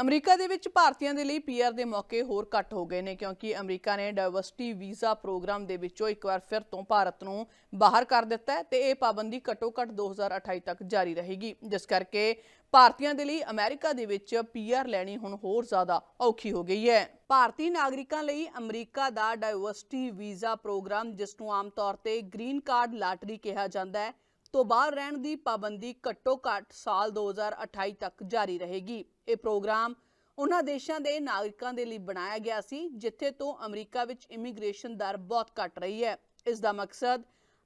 America ਦੇ ਵਿੱਚ ਭਾਰਤੀਆਂ ਦੇ ਲਈ ਪੀਆਰ ਦੇ ਮੌਕੇ ਹੋਰ ਘੱਟ ਹੋ ਗਏ ਨੇ ਕਿਉਂਕਿ ਅਮਰੀਕਾ ਨੇ ਡਾਈਵਰਸਿਟੀ ਵੀਜ਼ਾ ਪ੍ਰੋਗਰਾਮ ਦੇ ਵਿੱਚੋਂ ਇੱਕ ਵਾਰ ਫਿਰ ਤੋਂ ਭਾਰਤ ਨੂੰ ਬਾਹਰ ਕਰ ਦਿੱਤਾ ਹੈ ਤੇ ਇਹ ਪਾਬੰਦੀ ਘੱਟੋ-ਘੱਟ 2028 ਤੱਕ ਜਾਰੀ ਰਹੇਗੀ, ਜਿਸ ਕਰਕੇ ਭਾਰਤੀਆਂ ਦੇ ਲਈ ਅਮਰੀਕਾ ਦੇ ਵਿੱਚ ਪੀਆਰ ਲੈਣੀ ਹੁਣ ਹੋਰ ਜ਼ਿਆਦਾ ਔਖੀ ਹੋ ਗਈ ਹੈ। ਭਾਰਤੀ ਨਾਗਰਿਕਾਂ ਲਈ ਅਮਰੀਕਾ ਦਾ ਡਾਈਵਰਸਿਟੀ ਵੀਜ਼ਾ ਪ੍ਰੋਗਰਾਮ, ਜਿਸ ਨੂੰ ਆਮ ਤੌਰ ਤੇ ਗ੍ਰੀਨ ਕਾਰਡ ਲਾਟਰੀ ਕਿਹਾ ਜਾਂਦਾ ਹੈ ਤੋਂ ਬਾਹਰ ਰਹਿਣ ਦੀ ਪਾਬੰਦੀ ਘੱਟੋ-ਘੱਟ ਸਾਲ 2028 ਤੱਕ ਜਾਰੀ ਰਹੇਗੀ। ਇਹ ਪ੍ਰੋਗਰਾਮ ਉਹਨਾਂ ਦੇਸ਼ਾਂ ਦੇ ਨਾਗਰਿਕਾਂ ਦੇ ਲਈ ਬਣਾਇਆ ਗਿਆ ਸੀ, ਜਿੱਥੇ ਤੋਂ ਅਮਰੀਕਾ ਵਿੱਚ ਇਮੀਗ੍ਰੇਸ਼ਨ ਦਰ ਬਹੁਤ ਘੱਟ ਰਹੀ ਹੈ। ਇਸ ਦਾ ਮਕਸਦ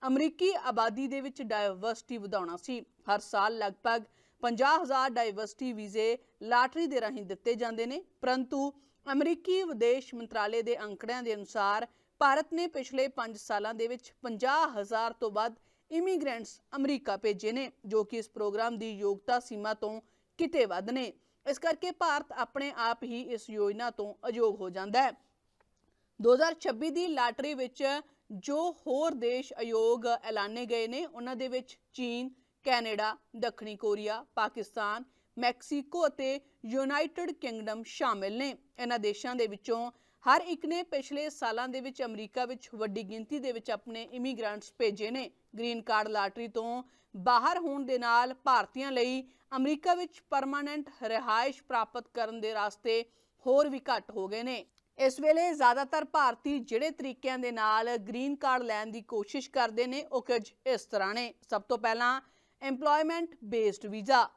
ਅਮਰੀਕੀ ਆਬਾਦੀ ਦੇ ਵਿੱਚ ਡਾਇਵਰਸਿਟੀ ਵਧਾਉਣਾ ਸੀ। ਹਰ ਸਾਲ ਲਗਭਗ 50000 ਡਾਇਵਰਸਿਟੀ ਵੀਜ਼ੇ ਲਾਟਰੀ ਦੇ ਰਾਹੀਂ ਦਿੱਤੇ ਜਾਂਦੇ ਨੇ, ਪਰੰਤੂ ਅਮਰੀਕੀ ਵਿਦੇਸ਼ ਮੰਤਰਾਲੇ ਦੇ ਅੰਕੜਿਆਂ ਦੇ ਅਨੁਸਾਰ ਭਾਰਤ ਨੇ ਪਿਛਲੇ 5 ਸਾਲਾਂ ਦੇ ਵਿੱਚ 50000 ਤੋਂ ਵੱਧ ਇਮੀਗ੍ਰੈਂਟਸ ਅਮਰੀਕਾ ਭੇਜੇ ਨੇ, ਜੋ ਕਿ ਇਸ ਪ੍ਰੋਗਰਾਮ ਦੀ ਯੋਗਤਾ ਸੀਮਾ ਤੋਂ ਕਿਤੇ ਵੱਧ ਨੇ। ਇਸ ਕਰਕੇ ਭਾਰਤ ਆਪਣੇ ਆਪ ਹੀ ਇਸ ਯੋਜਨਾ ਤੋਂ ਅਯੋਗ ਹੋ ਜਾਂਦਾ ਹੈ। 2026 ਦੀ ਲਾਟਰੀ ਵਿੱਚ ਜੋ ਹੋਰ ਦੇਸ਼ ਅਯੋਗ ਐਲਾਨੇ ਗਏ ਨੇ, ਉਹਨਾਂ ਦੇ ਵਿੱਚ ਚੀਨ, ਕੈਨੇਡਾ, ਦੱਖਣੀ ਕੋਰੀਆ, ਪਾਕਿਸਤਾਨ, ਮੈਕਸੀਕੋ ਅਤੇ ਯੂਨਾਈਟਿਡ ਕਿੰਗਡਮ ਸ਼ਾਮਿਲ ਨੇ। ਇਹਨਾਂ ਦੇਸ਼ਾਂ ਦੇ ਵਿੱਚੋਂ ਹਰ ਇੱਕ ਨੇ ਪਿਛਲੇ ਸਾਲਾਂ ਦੇ ਵਿੱਚ ਅਮਰੀਕਾ ਵਿੱਚ ਵੱਡੀ ਗਿਣਤੀ ਦੇ ਵਿੱਚ ਆਪਣੇ ਇਮੀਗ੍ਰੈਂਟਸ ਭੇਜੇ ਨੇ। ਗ੍ਰੀਨ ਕਾਰਡ ਲਾਟਰੀ ਤੋਂ ਬਾਹਰ ਹੋਣ ਦੇ ਨਾਲ ਭਾਰਤੀਆਂ ਲਈ ਅਮਰੀਕਾ ਵਿੱਚ ਪਰਮਾਨੈਂਟ ਰਿਹਾਇਸ਼ ਪ੍ਰਾਪਤ ਕਰਨ ਦੇ ਰਸਤੇ ਹੋਰ ਵੀ ਘੱਟ ਹੋ ਗਏ ਨੇ। ਇਸ ਵੇਲੇ ਜ਼ਿਆਦਾਤਰ ਭਾਰਤੀ ਜਿਹੜੇ ਤਰੀਕਿਆਂ ਦੇ ਨਾਲ ਗ੍ਰੀਨ ਕਾਰਡ ਲੈਣ ਦੀ ਕੋਸ਼ਿਸ਼ ਕਰਦੇ ਨੇ, ਉਹ ਕੁਝ ਇਸ ਤਰ੍ਹਾਂ ਨੇ। ਸਭ ਤੋਂ ਪਹਿਲਾਂ EMPLOYMENT based visa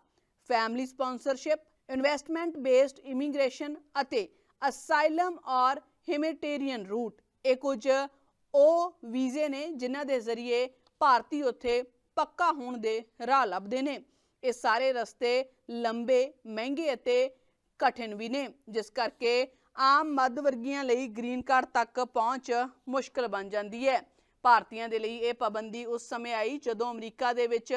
family sponsorship investment based immigration ਅਤੇ ਅਸਾਈਲਮ ਔਰ ਹਿਊਮੈਨਿਟੇਰੀਅਨ ਰੂਟ। ਇਹ ਕੁਝ ਉਹ ਵੀਜ਼ੇ ਨੇ ਜਿਨ੍ਹਾਂ ਦੇ ਜ਼ਰੀਏ ਭਾਰਤੀ ਉੱਥੇ ਪੱਕਾ ਹੋਣ ਦੇ ਰਾਹ ਲੱਭਦੇ ਨੇ। ਇਹ ਸਾਰੇ ਰਸਤੇ ਲੰਬੇ, ਮਹਿੰਗੇ ਅਤੇ ਕਠਿਨ ਵੀ ਨੇ, ਜਿਸ ਕਰਕੇ ਆਮ ਮੱਧ ਵਰਗੀਆਂ ਲਈ ਗ੍ਰੀਨ ਕਾਰਡ ਤੱਕ ਪਹੁੰਚ ਮੁਸ਼ਕਲ ਬਣ ਜਾਂਦੀ ਹੈ। ਭਾਰਤੀਆਂ ਦੇ ਲਈ ਇਹ ਪਾਬੰਦੀ ਉਸ ਸਮੇਂ ਆਈ ਜਦੋਂ ਅਮਰੀਕਾ ਦੇ ਵਿੱਚ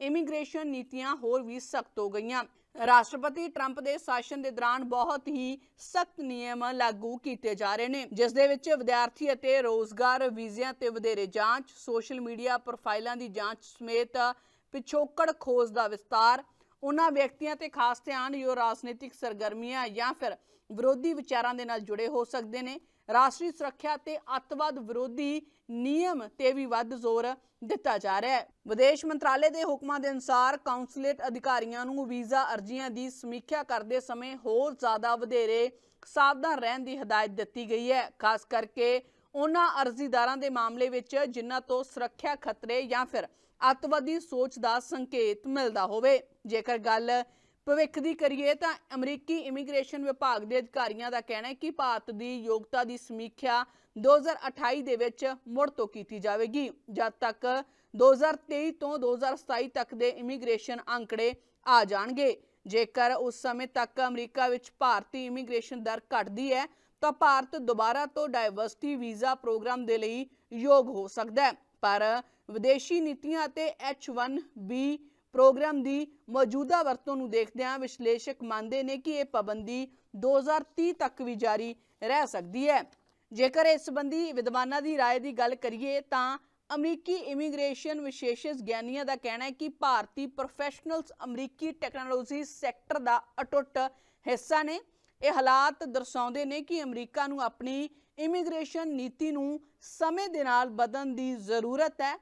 ਇਮੀਗ੍ਰੇਸ਼ਨ ਨੀਤੀਆਂ ਹੋਰ ਵੀ ਸਖਤ ਹੋ ਗਈਆਂ। ਰਾਸ਼ਟਰਪਤੀ ਟਰੰਪ ਦੇ ਸ਼ਾਸਨ ਦੇ ਦੌਰਾਨ ਬਹੁਤ ਹੀ ਸਖਤ ਨਿਯਮ ਲਾਗੂ ਕੀਤੇ ਜਾ ਰਹੇ ਨੇ, ਜਿਸ ਦੇ ਵਿੱਚ ਵਿਦਿਆਰਥੀ ਅਤੇ ਰੋਜ਼ਗਾਰ ਵੀਜ਼ਿਆਂ ਤੇ ਵਧੇਰੇ ਜਾਂਚ, ਸੋਸ਼ਲ ਮੀਡੀਆ ਪ੍ਰੋਫਾਈਲਾਂ ਦੀ ਜਾਂਚ ਸਮੇਤ ਪਿਛੋਕੜ ਖੋਜ ਦਾ ਵਿਸਤਾਰ, ਉਹਨਾਂ ਵਿਅਕਤੀਆਂ ਤੇ ਖਾਸ ਧਿਆਨ ਜੋ ਰਾਜਨੀਤਿਕ ਸਰਗਰਮੀਆਂ ਜਾਂ ਫਿਰ ਵਿਰੋਧੀ ਵਿਚਾਰਾਂ ਦੇ ਨਾਲ ਜੁੜੇ ਹੋ ਸਕਦੇ ਨੇ। ਰਾਸ਼ਟਰੀ ਸੁਰੱਖਿਆ ਤੇ ਅੱਤਵਾਦ ਵਿਰੋਧੀ ਨਿਯਮ ਤੇ ਵੀ ਵੱਧ ਜ਼ੋਰ ਦਿੱਤਾ ਜਾ ਰਿਹਾ ਹੈ। ਵਿਦੇਸ਼ ਮੰਤਰਾਲੇ ਦੇ ਹੁਕਮਾਂ ਦੇ ਅਨੁਸਾਰ ਕਾਉਂਸਲੇਟ ਅਧਿਕਾਰੀਆਂ ਨੂੰ ਵੀਜ਼ਾ ਅਰਜ਼ੀਆਂ ਦੀ ਸਮੀਖਿਆ ਕਰਦੇ ਸਮੇਂ ਹੋਰ ਜ਼ਿਆਦਾ ਵਧੇਰੇ ਸਾਵਧਾਨ ਰਹਿਣ ਦੀ ਹਦਾਇਤ ਦਿੱਤੀ ਗਈ ਹੈ। ਖਾਸ ਕਰਕੇ ਉਹਨਾਂ ਅਰਜ਼ੀਦਾਰਾਂ ਦੇ ਮਾਮਲੇ ਵਿੱਚ ਜਿਨ੍ਹਾਂ ਤੋਂ ਸੁਰੱਖਿਆ ਖਤਰੇ ਜਾਂ ਫਿਰ ਅੱਤਵਾਦੀ ਸੋਚ ਦਾ ਸੰਕੇਤ ਮਿਲਦਾ ਹੋਵੇ। ਜੇਕਰ ਗੱਲ ਭਵਿੱਖ ਦੀ ਕਰੀਏ ਤਾਂ ਅਮਰੀਕੀ ਇਮੀਗ੍ਰੇਸ਼ਨ ਵਿਭਾਗ ਦੇ ਅਧਿਕਾਰੀਆਂ ਦਾ ਕਹਿਣਾ ਹੈ ਕਿ ਭਾਰਤ ਦੀ ਯੋਗਤਾ ਦੀ ਸਮੀਖਿਆ 2028 ਦੇ ਵਿੱਚ ਮੁੜ ਤੋਂ ਕੀਤੀ ਜਾਵੇਗੀ। ਜਦ ਤੱਕ 2023 ਤੋਂ 2027 ਤੱਕ ਦੇ ਇਮੀਗ੍ਰੇਸ਼ਨ ਅੰਕੜੇ ਆ ਜਾਣਗੇ। ਜੇਕਰ ਉਸ ਸਮੇਂ ਤੱਕ ਅਮਰੀਕਾ ਵਿੱਚ ਭਾਰਤੀ ਇਮੀਗ੍ਰੇਸ਼ਨ ਦਰ ਘਟਦੀ ਹੈ, ਤਾਂ ਭਾਰਤ ਦੁਬਾਰਾ ਤੋਂ ਡਾਈਵਰਸਿਟੀ ਵੀਜ਼ਾ ਪ੍ਰੋਗਰਾਮ ਦੇ ਲਈ ਯੋਗ ਹੋ ਸਕਦਾ ਹੈ। ਪਰ ਵਿਦੇਸ਼ੀ ਨੀਤੀਆਂ ਅਤੇ H1B ਪ੍ਰੋਗਰਾਮ ਦੀ ਮੌਜੂਦਾ ਵਰਤੋਂ ਨੂੰ ਦੇਖਦਿਆਂ ਵਿਸ਼ਲੇਸ਼ਕ ਮੰਨਦੇ ਨੇ ਕਿ ਇਹ ਪਾਬੰਦੀ 2030 ਤੱਕ ਵੀ ਜਾਰੀ ਰਹਿ ਸਕਦੀ ਹੈ ਜੇਕਰ ਇਸ ਸੰਬੰਧੀ ਵਿਦਵਾਨਾਂ ਦੀ رائے ਦੀ ਗੱਲ ਕਰੀਏ ਤਾਂ ਅਮਰੀਕੀ ਇਮੀਗ੍ਰੇਸ਼ਨ ਵਿਸ਼ੇਸ਼ਜ ਗਿਆਨੀਆਂ ਦਾ ਕਹਿਣਾ ਹੈ ਕਿ ਭਾਰਤੀ ਪ੍ਰੋਫੈਸ਼ਨਲਸ ਅਮਰੀਕੀ ਟੈਕਨੋਲੋਜੀ ਸੈਕਟਰ ਦਾ ਅਟੁੱਟ ਹਿੱਸਾ ਨੇ ਇਹ ਹਾਲਾਤ ਦਰਸਾਉਂਦੇ ਨੇ ਕਿ ਅਮਰੀਕਾ ਨੂੰ ਆਪਣੀ ਇਮੀਗ੍ਰੇਸ਼ਨ ਨੀਤੀ ਨੂੰ ਸਮੇਂ ਦੇ ਨਾਲ ਬਦਲਣ ਦੀ ਜ਼ਰੂਰਤ ਹੈ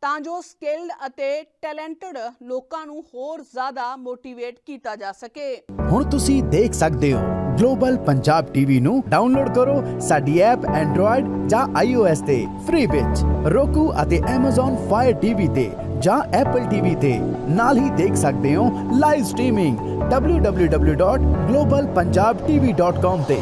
ਤਾਂ ਜੋ ਸਕਿਲਡ ਅਤੇ ਟੈਲੈਂਟਡ ਲੋਕਾਂ ਨੂੰ ਹੋਰ ਜ਼ਿਆਦਾ ਮੋਟੀਵੇਟ ਕੀਤਾ ਜਾ ਸਕੇ। ਹੁਣ ਤੁਸੀਂ ਦੇਖ ਸਕਦੇ ਹੋ, ਗਲੋਬਲ ਪੰਜਾਬ ਟੀਵੀ ਨੂੰ ਡਾਊਨਲੋਡ ਕਰੋ ਸਾਡੀ ਐਪ ਐਂਡਰੋਇਡ ਜਾਂ iOS ਤੇ, ਫ੍ਰੀ ਵਿੱਚ। roku ਅਤੇ Amazon Fire TV ਤੇ ਜਾਂ Apple TV ਤੇ। ਨਾਲ ਹੀ ਦੇਖ ਸਕਦੇ ਹੋ ਲਾਈਵ ਸਟ੍ਰੀਮਿੰਗ www.globalpunjabtv.com ਤੇ।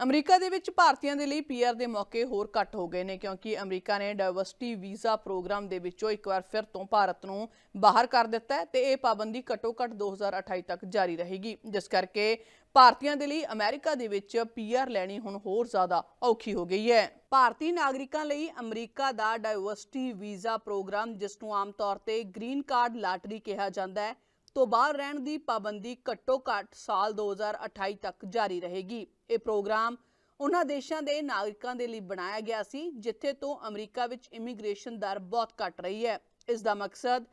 ਅਮਰੀਕਾ ਦੇ ਵਿੱਚ ਭਾਰਤੀਆਂ ਦੇ ਲਈ ਪੀਆਰ ਦੇ ਮੌਕੇ ਹੋਰ ਘੱਟ ਹੋ ਗਏ ਨੇ ਕਿਉਂਕਿ ਅਮਰੀਕਾ ਨੇ ਡਾਈਵਰਸਿਟੀ ਵੀਜ਼ਾ ਪ੍ਰੋਗਰਾਮ ਦੇ ਵਿੱਚੋਂ ਇੱਕ ਵਾਰ ਫਿਰ ਤੋਂ ਭਾਰਤ ਨੂੰ ਬਾਹਰ ਕਰ ਦਿੱਤਾ ਹੈ ਤੇ ਇਹ ਪਾਬੰਦੀ ਘੱਟੋ-ਘੱਟ 2028 ਤੱਕ ਜਾਰੀ ਰਹੇਗੀ, ਜਿਸ ਕਰਕੇ ਭਾਰਤੀਆਂ ਦੇ ਲਈ ਅਮਰੀਕਾ ਦੇ ਵਿੱਚ ਪੀਆਰ ਲੈਣੀ ਹੁਣ ਹੋਰ ਜ਼ਿਆਦਾ ਔਖੀ ਹੋ ਗਈ ਹੈ। ਭਾਰਤੀ ਨਾਗਰਿਕਾਂ ਲਈ ਅਮਰੀਕਾ ਦਾ ਡਾਈਵਰਸਿਟੀ ਵੀਜ਼ਾ ਪ੍ਰੋਗਰਾਮ, ਜਿਸ ਨੂੰ ਆਮ ਤੌਰ ਤੇ ਗ੍ਰੀਨ ਕਾਰਡ ਲਾਟਰੀ ਕਿਹਾ ਜਾਂਦਾ ਹੈ ਤੋਂ ਬਾਹਰ ਰਹਿਣ ਦੀ ਪਾਬੰਦੀ ਘੱਟੋ-ਘੱਟ ਸਾਲ 2028 ਤੱਕ ਜਾਰੀ ਰਹੇਗੀ। ਇਹ ਪ੍ਰੋਗਰਾਮ ਉਹਨਾਂ ਦੇਸ਼ਾਂ ਦੇ ਨਾਗਰਿਕਾਂ ਦੇ ਲਈ ਬਣਾਇਆ ਗਿਆ ਸੀ, ਜਿੱਥੇ ਤੋਂ ਅਮਰੀਕਾ ਵਿੱਚ ਇਮੀਗ੍ਰੇਸ਼ਨ ਦਰ ਬਹੁਤ ਘੱਟ ਰਹੀ ਹੈ। ਇਸ ਦਾ ਮਕਸਦ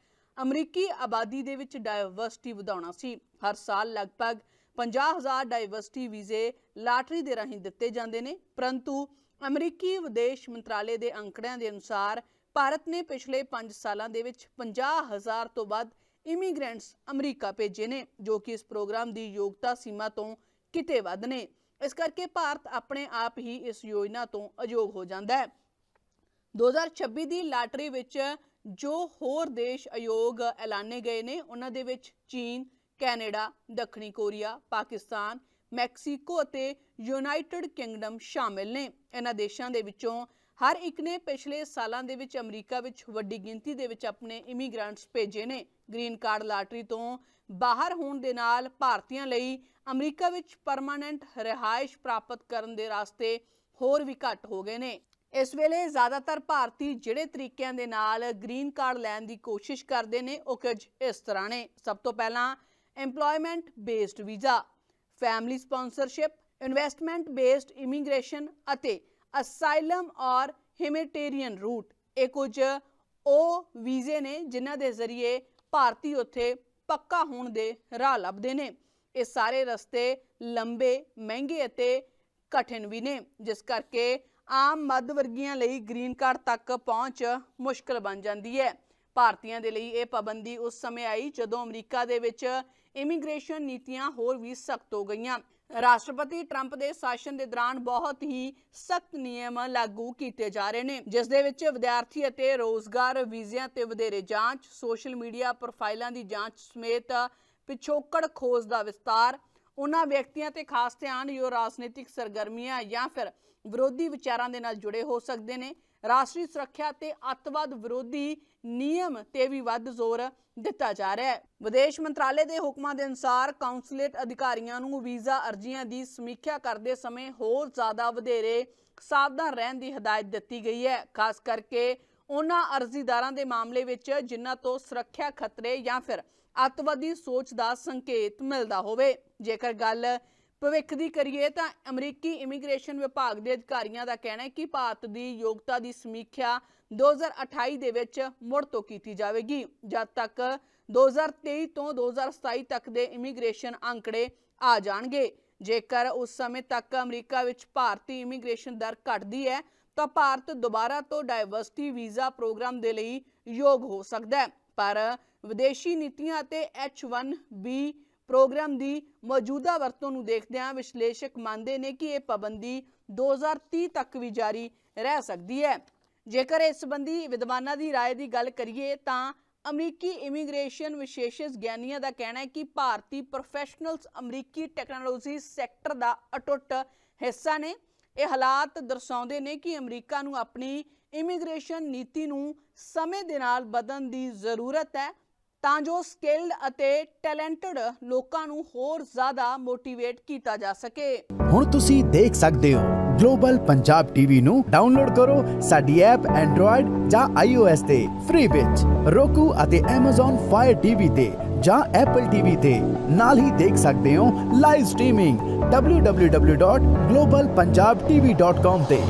ਅਮਰੀਕੀ ਆਬਾਦੀ ਦੇ ਵਿੱਚ ਡਾਇਵਰਸਿਟੀ ਵਧਾਉਣਾ ਸੀ। ਹਰ ਸਾਲ ਲਗਭਗ 50000 ਡਾਇਵਰਸਿਟੀ ਵੀਜ਼ੇ ਲਾਟਰੀ ਦੇ ਰਾਹੀਂ ਦਿੱਤੇ ਜਾਂਦੇ ਨੇ, ਪਰੰਤੂ ਅਮਰੀਕੀ ਵਿਦੇਸ਼ ਮੰਤਰਾਲੇ ਦੇ ਅੰਕੜਿਆਂ ਦੇ ਅਨੁਸਾਰ ਭਾਰਤ ਨੇ ਪਿਛਲੇ 5 ਸਾਲਾਂ ਦੇ ਵਿੱਚ 50000 ਤੋਂ ਵੱਧ ਇਮੀਗ੍ਰੈਂਟਸ ਅਮਰੀਕਾ ਭੇਜੇ ਨੇ, ਜੋ ਕਿ ਇਸ ਪ੍ਰੋਗਰਾਮ ਦੀ ਯੋਗਤਾ ਸੀਮਾ ਤੋਂ ਕਿਤੇ ਵੱਧ ਨੇ। ਇਸ ਕਰਕੇ ਭਾਰਤ ਆਪਣੇ ਆਪ ਹੀ ਇਸ ਯੋਜਨਾ ਤੋਂ ਅਯੋਗ ਹੋ ਜਾਂਦਾ ਹੈ। 2026 ਦੀ ਲਾਟਰੀ ਵਿੱਚ ਜੋ ਹੋਰ ਦੇਸ਼ ਅਯੋਗ ਐਲਾਨੇ ਗਏ ਨੇ, ਉਹਨਾਂ ਦੇ ਵਿੱਚ ਚੀਨ, ਕੈਨੇਡਾ, ਦੱਖਣੀ ਕੋਰੀਆ, ਪਾਕਿਸਤਾਨ, ਮੈਕਸੀਕੋ ਅਤੇ ਯੂਨਾਈਟਿਡ ਕਿੰਗਡਮ ਸ਼ਾਮਿਲ ਨੇ। ਇਹਨਾਂ ਦੇਸ਼ਾਂ ਦੇ ਵਿੱਚੋਂ ਹਰ ਇੱਕ ਨੇ ਪਿਛਲੇ ਸਾਲਾਂ ਦੇ ਵਿੱਚ ਅਮਰੀਕਾ ਵਿੱਚ ਵੱਡੀ ਗਿਣਤੀ ਦੇ ਵਿੱਚ ਆਪਣੇ ਇਮੀਗ੍ਰੈਂਟਸ ਭੇਜੇ ਨੇ। ਗ੍ਰੀਨ ਕਾਰਡ ਲਾਟਰੀ ਤੋਂ ਬਾਹਰ ਹੋਣ ਦੇ ਨਾਲ ਭਾਰਤੀਆਂ ਲਈ ਅਮਰੀਕਾ ਵਿੱਚ ਪਰਮਾਨੈਂਟ ਰਿਹਾਇਸ਼ ਪ੍ਰਾਪਤ ਕਰਨ ਦੇ ਰਾਸਤੇ ਹੋਰ ਵੀ ਘੱਟ ਹੋ ਗਏ ਨੇ। ਇਸ ਵੇਲੇ ਜ਼ਿਆਦਾਤਰ ਭਾਰਤੀ ਜਿਹੜੇ ਤਰੀਕਿਆਂ ਦੇ ਨਾਲ ਗ੍ਰੀਨ ਕਾਰਡ ਲੈਣ ਦੀ ਕੋਸ਼ਿਸ਼ ਕਰਦੇ ਨੇ, ਉਹ ਕੁਝ ਇਸ ਤਰ੍ਹਾਂ ਨੇ। ਸਭ ਤੋਂ ਪਹਿਲਾਂ EMPLOYMENT based visa family sponsorship investment based immigration ਅਤੇ ਅਸਾਈਲਮ ਔਰ ਹਿਊਮੈਨਿਟੇਰੀਅਨ ਰੂਟ। ਇਹ ਕੁਝ ਉਹ ਵੀਜ਼ੇ ਨੇ ਜਿਨ੍ਹਾਂ ਦੇ ਜ਼ਰੀਏ ਭਾਰਤੀ ਉੱਥੇ ਪੱਕਾ ਹੋਣ ਦੇ ਰਾਹ ਲੱਭਦੇ ਨੇ। ਇਹ ਸਾਰੇ ਰਸਤੇ ਲੰਬੇ, ਮਹਿੰਗੇ ਅਤੇ ਕਠਿਨ ਵੀ ਨੇ, ਜਿਸ ਕਰਕੇ ਆਮ ਮੱਧ ਵਰਗੀਆਂ ਲਈ ਗ੍ਰੀਨ ਕਾਰਡ ਤੱਕ ਪਹੁੰਚ ਮੁਸ਼ਕਲ ਬਣ ਜਾਂਦੀ ਹੈ। ਭਾਰਤੀਆਂ ਦੇ ਲਈ ਇਹ ਪਾਬੰਦੀ ਉਸ ਸਮੇਂ ਆਈ ਜਦੋਂ ਅਮਰੀਕਾ ਦੇ ਵਿੱਚ ਇਮੀਗ੍ਰੇਸ਼ਨ ਨੀਤੀਆਂ ਹੋਰ ਵੀ ਸਖਤ ਹੋ ਗਈਆਂ। ਰਾਸ਼ਟਰਪਤੀ ਟਰੰਪ ਦੇ ਸ਼ਾਸਨ ਦੇ ਦੌਰਾਨ ਬਹੁਤ ਹੀ ਸਖਤ ਨਿਯਮ ਲਾਗੂ ਕੀਤੇ ਜਾ ਰਹੇ ਨੇ, ਜਿਸ ਦੇ ਵਿੱਚ ਵਿਦਿਆਰਥੀ ਅਤੇ ਰੋਜ਼ਗਾਰ ਵੀਜ਼ਿਆਂ ਤੇ ਵਧੇਰੇ ਜਾਂਚ, ਸੋਸ਼ਲ ਮੀਡੀਆ ਪ੍ਰੋਫਾਈਲਾਂ ਦੀ ਜਾਂਚ ਸਮੇਤ ਪਿਛੋਕੜ ਖੋਜ ਦਾ ਵਿਸਤਾਰ, ਉਹਨਾਂ ਵਿਅਕਤੀਆਂ ਤੇ ਖਾਸ ਧਿਆਨ, ਜੋ ਰਾਜਨੀਤਿਕ ਸਰਗਰਮੀਆਂ ਜਾਂ ਫਿਰ ਵਿਰੋਧੀ ਵਿਚਾਰਾਂ ਦੇ ਨਾਲ ਜੁੜੇ ਹੋ ਸਕਦੇ ਨੇ। ਰਾਸ਼ਟਰੀ ਸੁਰੱਖਿਆ ਤੇ ਅੱਤਵਾਦ ਵਿਰੋਧੀ ਨਿਯਮ ਤੇ ਵੀ ਵੱਧ ਜ਼ੋਰ ਦਿੱਤਾ ਜਾ ਰਿਹਾ ਹੈ। ਵਿਦੇਸ਼ ਮੰਤਰਾਲੇ ਦੇ ਹੁਕਮਾਂ ਦੇ ਅਨੁਸਾਰ ਕਾਉਂਸਲੇਟ ਅਧਿਕਾਰੀਆਂ ਨੂੰ ਵੀਜ਼ਾ ਅਰਜ਼ੀਆਂ ਦੀ ਸਮੀਖਿਆ ਕਰਦੇ ਸਮੇਂ ਹੋਰ ਜ਼ਿਆਦਾ ਵਧੇਰੇ ਸਾਵਧਾਨ ਰਹਿਣ ਦੀ ਹਦਾਇਤ ਦਿੱਤੀ ਗਈ ਹੈ। ਖਾਸ ਕਰਕੇ ਉਹਨਾਂ ਅਰਜ਼ੀਦਾਰਾਂ ਦੇ ਮਾਮਲੇ ਵਿੱਚ ਜਿਨ੍ਹਾਂ ਤੋਂ ਸੁਰੱਖਿਆ ਖਤਰੇ ਜਾਂ ਫਿਰ ਅੱਤਵਾਦੀ ਸੋਚ ਦਾ ਸੰਕੇਤ ਮਿਲਦਾ ਹੋਵੇ। ਜੇਕਰ ਗੱਲ ਭਵਿੱਖ ਦੀ ਕਰੀਏ ਤਾਂ ਅਮਰੀਕੀ ਇਮੀਗ੍ਰੇਸ਼ਨ ਵਿਭਾਗ ਦੇ ਅਧਿਕਾਰੀਆਂ ਦਾ ਕਹਿਣਾ ਹੈ ਕਿ ਭਾਰਤ ਦੀ ਯੋਗਤਾ ਦੀ ਸਮੀਖਿਆ 2028 ਦੇ ਵਿੱਚ ਮੁੜ ਤੋਂ ਕੀਤੀ ਜਾਵੇਗੀ। ਜਦ ਤੱਕ 2023 ਤੋਂ 2027 ਤੱਕ ਦੇ ਇਮੀਗ੍ਰੇਸ਼ਨ ਅੰਕੜੇ ਆ ਜਾਣਗੇ। ਜੇਕਰ ਉਸ ਸਮੇਂ ਤੱਕ ਅਮਰੀਕਾ ਵਿੱਚ ਭਾਰਤੀ ਇਮੀਗ੍ਰੇਸ਼ਨ ਦਰ ਘਟਦੀ ਹੈ, ਤਾਂ ਭਾਰਤ ਦੁਬਾਰਾ ਤੋਂ ਡਾਈਵਰਸਿਟੀ ਵੀਜ਼ਾ ਪ੍ਰੋਗਰਾਮ ਦੇ ਲਈ ਯੋਗ ਹੋ ਸਕਦਾ ਹੈ। ਪਰ ਵਿਦੇਸ਼ੀ ਨੀਤੀਆਂ ਅਤੇ H1B ਪ੍ਰੋਗਰਾਮ ਦੀ ਮੌਜੂਦਾ ਵਰਤੋਂ ਨੂੰ ਦੇਖਦਿਆਂ ਵਿਸ਼ਲੇਸ਼ਕ ਮੰਨਦੇ ਨੇ ਕਿ ਇਹ ਪਾਬੰਦੀ 2030 ਤੱਕ ਵੀ ਜਾਰੀ ਰਹਿ ਸਕਦੀ ਹੈ ਜੇਕਰ ਇਸ ਸੰਬੰਧੀ ਵਿਦਵਾਨਾਂ ਦੀ رائے ਦੀ ਗੱਲ ਕਰੀਏ ਤਾਂ ਅਮਰੀਕੀ ਇਮੀਗ੍ਰੇਸ਼ਨ ਵਿਸ਼ੇਸ਼ਜ ਗਿਆਨੀਆਂ ਦਾ ਕਹਿਣਾ ਹੈ ਕਿ ਭਾਰਤੀ ਪ੍ਰੋਫੈਸ਼ਨਲਸ ਅਮਰੀਕੀ ਟੈਕਨੋਲੋਜੀ ਸੈਕਟਰ ਦਾ ਅਟੁੱਟ ਹਿੱਸਾ ਨੇ ਇਹ ਹਾਲਾਤ ਦਰਸਾਉਂਦੇ ਨੇ ਕਿ ਅਮਰੀਕਾ ਨੂੰ ਆਪਣੀ ਇਮੀਗ੍ਰੇਸ਼ਨ ਨੀਤੀ ਨੂੰ ਸਮੇਂ ਦੇ ਨਾਲ ਬਦਲਣ ਦੀ ਜ਼ਰੂਰਤ ਹੈ ਤਾਂ ਜੋ ਸਕਿਲਡ ਅਤੇ ਟੈਲੈਂਟਡ ਲੋਕਾਂ ਨੂੰ ਹੋਰ ਜ਼ਿਆਦਾ ਮੋਟੀਵੇਟ ਕੀਤਾ ਜਾ ਸਕੇ। ਹੁਣ ਤੁਸੀਂ ਦੇਖ ਸਕਦੇ ਹੋ, ਗਲੋਬਲ ਪੰਜਾਬ ਟੀਵੀ ਨੂੰ ਡਾਊਨਲੋਡ ਕਰੋ ਸਾਡੀ ਐਪ ਐਂਡਰੋਇਡ ਜਾਂ iOS ਤੇ, ਫ੍ਰੀ ਵਿੱਚ। roku ਅਤੇ Amazon Fire TV ਤੇ ਜਾਂ Apple TV ਤੇ। ਨਾਲ ਹੀ ਦੇਖ ਸਕਦੇ ਹੋ ਲਾਈਵ ਸਟ੍ਰੀਮਿੰਗ www.globalpunjabtv.com ਤੇ।